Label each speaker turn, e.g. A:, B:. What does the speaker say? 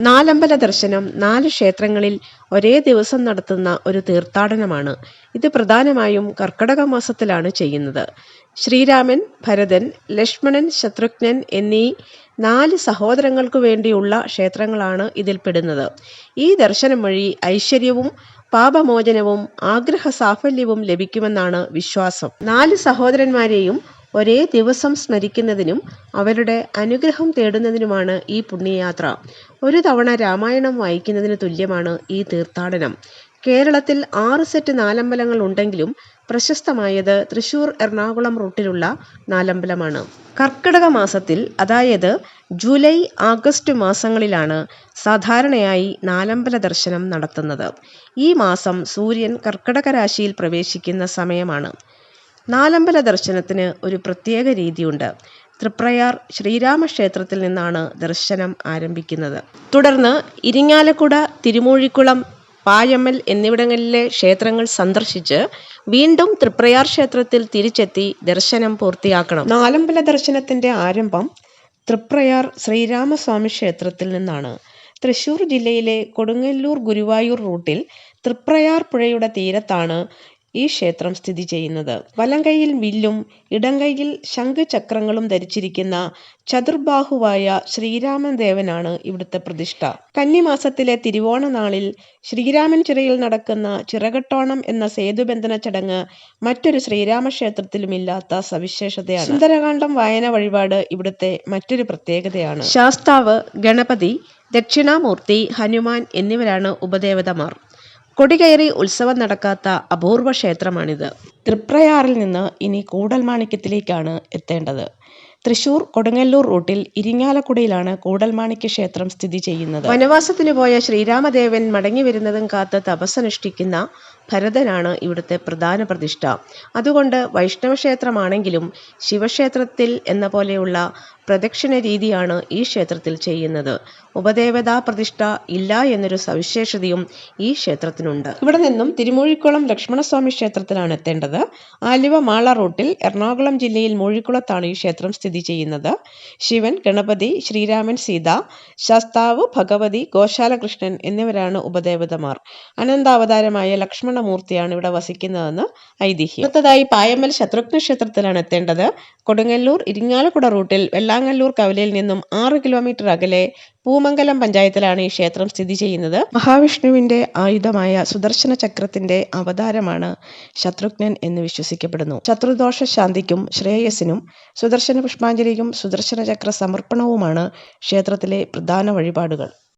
A: നാലമ്പല ദർശനം നാല് ക്ഷേത്രങ്ങളിൽ ഒരേ ദിവസം നടത്തുന്ന ഒരു തീർത്ഥാടനമാണ്. ഇത് പ്രധാനമായും കർക്കടക മാസത്തിലാണ് ചെയ്യുന്നത്. ശ്രീരാമൻ ഭരതൻ ലക്ഷ്മണൻ ശത്രുഘ്നൻ എന്നീ നാല് സഹോദരങ്ങൾക്ക് വേണ്ടിയുള്ള ക്ഷേത്രങ്ങളാണ് ഇതിൽപ്പെടുന്നത് ഈ ദർശനം വഴി ഐശ്വര്യവും പാപമോചനവും ആഗ്രഹ സാഫല്യവും ലഭിക്കുമെന്നാണ് വിശ്വാസം. നാല് സഹോദരന്മാരെയും ഒരേ ദിവസം സ്മരിക്കുന്നതിനും അവരുടെ അനുഗ്രഹം തേടുന്നതിനുമാണ് ഈ പുണ്യയാത്ര. ഒരു തവണ രാമായണം വായിക്കുന്നതിന് തുല്യമാണ് ഈ തീർത്ഥാടനം. കേരളത്തിൽ ആറ് സെറ്റ് നാലമ്പലങ്ങൾ ഉണ്ടെങ്കിലും പ്രശസ്തമായത് തൃശൂർ എറണാകുളം റൂട്ടിലുള്ള നാലമ്പലമാണ്. കർക്കിടക മാസത്തിൽ അതായത് ജൂലൈ ആഗസ്റ്റ് മാസങ്ങളിലാണ് സാധാരണയായി നാലമ്പല ദർശനം നടത്തുന്നത്. ഈ മാസം സൂര്യൻ കർക്കിടക രാശിയിൽ പ്രവേശിക്കുന്ന സമയമാണ്. നാലമ്പല ദർശനത്തിന് ഒരു പ്രത്യേക രീതിയുണ്ട്. തൃപ്രയാർ ശ്രീരാമക്ഷേത്രത്തിൽ നിന്നാണ് ദർശനം ആരംഭിക്കുന്നത്. തുടർന്ന് ഇരിങ്ങാലക്കുട തിരുമൂഴിക്കുളം പായമ്മൽ എന്നിവിടങ്ങളിലെ ക്ഷേത്രങ്ങൾ സന്ദർശിച്ച് വീണ്ടും തൃപ്രയാർ ക്ഷേത്രത്തിൽ തിരിച്ചെത്തി ദർശനം പൂർത്തിയാക്കണം. നാലമ്പല ദർശനത്തിന്റെ ആരംഭം തൃപ്രയാർ ശ്രീരാമസ്വാമി ക്ഷേത്രത്തിൽ നിന്നാണ്. തൃശൂർ ജില്ലയിലെ കൊടുങ്ങല്ലൂർ ഗുരുവായൂർ റൂട്ടിൽ തൃപ്രയാർ പുഴയുടെ തീരത്താണ് ഈ ക്ഷേത്രം സ്ഥിതി ചെയ്യുന്നത്. വലങ്കയിൽ വില്ലും ഇടങ്കൈയിൽ ശംഖുചക്രങ്ങളും ധരിച്ചിരിക്കുന്ന ചതുർബാഹുവായ ശ്രീരാമൻ ദേവനാണ് ഇവിടുത്തെ പ്രതിഷ്ഠ. കന്നിമാസത്തിലെ തിരുവോണ നാളിൽ ശ്രീരാമൻ ചിറയിൽ നടക്കുന്ന ചിറകട്ടോണം എന്ന സേതുബന്ധന ചടങ്ങ് മറ്റൊരു ശ്രീരാമക്ഷേത്രത്തിലുമില്ലാത്ത സവിശേഷതയാണ്. സുന്ദരകാന്ഡം വായന വഴിപാട് ഇവിടുത്തെ മറ്റൊരു പ്രത്യേകതയാണ്. ശാസ്താവ് ഗണപതി ദക്ഷിണാമൂർത്തി ഹനുമാൻ എന്നിവരാണ് ഉപദേവതമാർ. കൊടികയറി ഉത്സവം നടക്കാത്ത അപൂർവ ക്ഷേത്രമാണിത്. തൃപ്രയാറിൽ നിന്ന് ഇനി കൂടൽമാണിക്യത്തിലേക്കാണ് എത്തേണ്ടത്. തൃശൂർ കൊടുങ്ങല്ലൂർ റൂട്ടിൽ ഇരിങ്ങാലക്കുടയിലാണ് കൂടൽമാണിക്യ ക്ഷേത്രം സ്ഥിതി ചെയ്യുന്നത്. വനവാസത്തിന് പോയ ശ്രീരാമദേവൻ മടങ്ങി വരുന്നതും കാത്ത് തപസ്സനുഷ്ഠിക്കുന്ന ഭരതനാണ് ഇവിടുത്തെ പ്രധാന പ്രതിഷ്ഠ. അതുകൊണ്ട് വൈഷ്ണവ ക്ഷേത്രമാണെങ്കിലും ശിവക്ഷേത്രത്തിൽ എന്ന പോലെയുള്ള പ്രദക്ഷിണ രീതിയാണ് ഈ ക്ഷേത്രത്തിൽ ചെയ്യുന്നത്. ഉപദേവതാ പ്രതിഷ്ഠ ഇല്ല എന്നൊരു സവിശേഷതയും ഈ ക്ഷേത്രത്തിനുണ്ട്. ഇവിടെ നിന്നും തിരുമൂഴിക്കുളം ലക്ഷ്മണസ്വാമി ക്ഷേത്രത്തിലാണ് എത്തേണ്ടത്. ആലുവ മാള റൂട്ടിൽ എറണാകുളം ജില്ലയിൽ മൂഴിക്കുളത്താണ് ഈ ക്ഷേത്രം സ്ഥിതി ചെയ്യുന്നത്. ശിവൻ ഗണപതി ശ്രീരാമൻ സീത ശാസ്താവ് ഭഗവതി ഗോശാലകൃഷ്ണൻ എന്നിവരാണ് ഉപദേവതമാർ. അനന്താവതാരമായ ലക്ഷ്മണമൂർത്തിയാണ് ഇവിടെ വസിക്കുന്നതെന്ന് ഐതിഹ്യം. അടുത്തതായി പായമ്മൽ ശത്രുഘ്ന ക്ഷേത്രത്തിലാണ് എത്തേണ്ടത്. കൊടുങ്ങല്ലൂർ ഇരിങ്ങാലക്കുട റൂട്ടിൽ വെള്ളാങ്ങല്ലൂർ കവലയിൽ നിന്നും ആറ് കിലോമീറ്റർ അകലെ പൂമംഗലം പഞ്ചായത്തിലാണ് ഈ ക്ഷേത്രം സ്ഥിതി ചെയ്യുന്നത്. മഹാവിഷ്ണുവിന്റെ ആയുധമായ സുദർശന ചക്രത്തിന്റെ അവതാരമാണ് ശത്രുഘ്നൻ എന്ന് വിശ്വസിക്കപ്പെടുന്നു. ശത്രുദോഷ ശാന്തിക്കും ശ്രേയസിനും സുദർശന പുഷ്പാഞ്ജലിക്കും സുദർശന ചക്ര സമർപ്പണവുമാണ് ക്ഷേത്രത്തിലെ പ്രധാന വഴിപാടുകൾ.